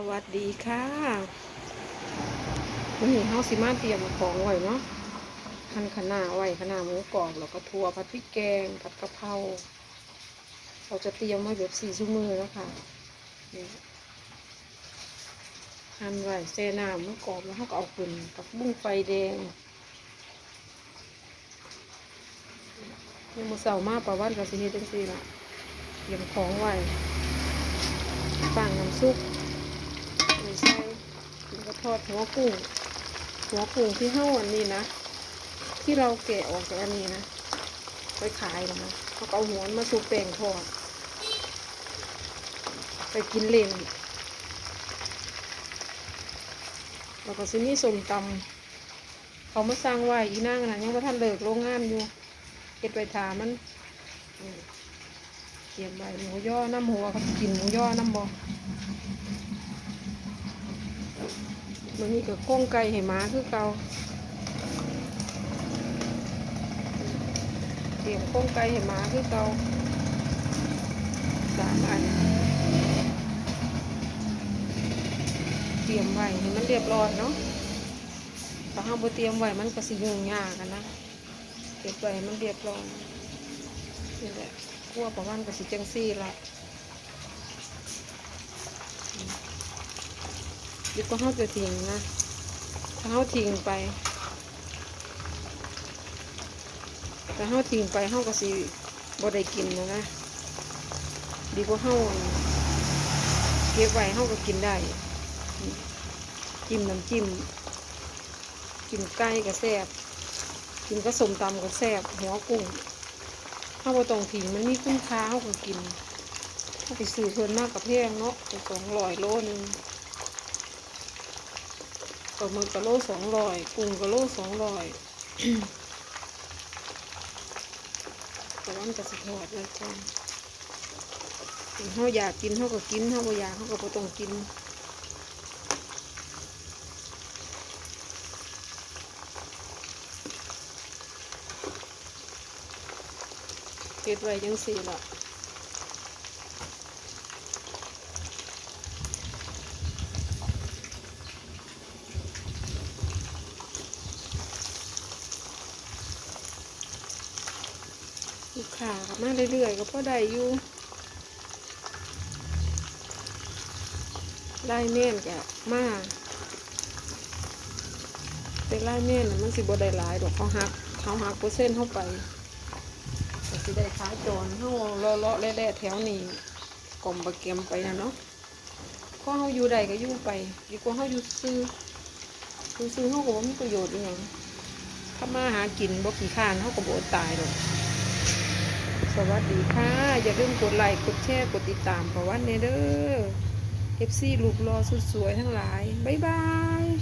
สวัสดีค่ะวันนี้เฮาสิมาเตรียมของไว้เนาะหั่นคะน้าไว้คะน้าหมูกรอบแล้วก็ถั่วผัดพริกแกงผัดกะเพราเราจะเตรียมไว้แบบสี่ชั่วโมงแล้วค่ะหั่นไว้แช่น้ำหมูกรอบแล้วเฮาก็เอาขึ้นกับบุ้งไฟแดงยังมือเสาร์มาประวันกับสิเฮ็ดจังซี่ละเตรียมของไว้ฝั่งน้ำซุป ทอดหัวกุ้ง หัวกุ้งที่เห่าอันนี้นะ ที่เราแกะออกจากอันนี้นะ ไปขายนะเขาเอาหัวมาซุปแป้งทอด ไปกินเล่นแล้วก็ซิมีส้มตำเขามาสร้างไว้อีนั่งนะยังว่าท่านเลิกโรงงานอยู่เก็ดไว้ทามันเตรียมไว้หมูย่อน้ำหัวเขากินหมูย่อน้ำบอ มันมีกับโค้งไก่ให้หม้าคือเกาเตรียมโค้งไก่ให้หม้าคือเกาสามอัน เตรียมไว้ให้มันเรียบร้อยเนาะถ้าห้ามเตรียมไว้มันก็สิยุ่งยากกันนะเก็บไว้ให้มันเรียบร้อยนี่แหละคั่วประมาณก็สิจังซี่ละ ดีก็เขาจะทิ้งนะถ้าเขาทิ้งไปแต่เขาทิ้งไปเขาก็สิบ่ได้กินนะนะดีกว่าเขาเก็บไว้เขาก็กินได้ จิ้มน้ำจิ้มกินไก่ก็แซ่บกินก็สมตำก็แซ่บหัวกุ้งเขาบ่ต้องทิ้งมันมีคุณค่าเขาก็กินเขาไปซื้อเพิ่นมากกับแพงเนาะไปสองร้อยโลนึง ปลาหมึกกะโลสองร้อยกุ้งกะโลสองร้อยแต่ว่ามันจะสะทอดเลยก่อนเขาอยากกินเขาก็กินเขาบ่อยากเขาก็บ่ต้องกินเก็บไว้จังสี่ละ ลูกค้าก็มาเรื่อยๆก็พอได้อยู่ไล่เม่นกะมาแต่ไล่เม่นน่ะมันสิบ่ได้หลายดอกเขาหักเขาหักเปอร์เซ็นต์เข้าไปสิได้ค้าโจรเฮาเลาะเลาะแล่ๆแถวนี้กลมบะเกียมไปนะเนาะก็เฮาอยู่ใดก็อยู่ไป ดีกว่าเฮาอยู่ซื้อซื้อเฮาก็บ่มีประโยชน์อีหยังถ้ามาหากินบ่ขี้ข้านเฮาก็บ่ตายดอก สวัสดีค่ะ อย่าลืมกดไลค์กดแชร์กดติดตามประวันเนเด้อฟซีลูกรอสุดสวยทั้งหลาย บ๊ายบาย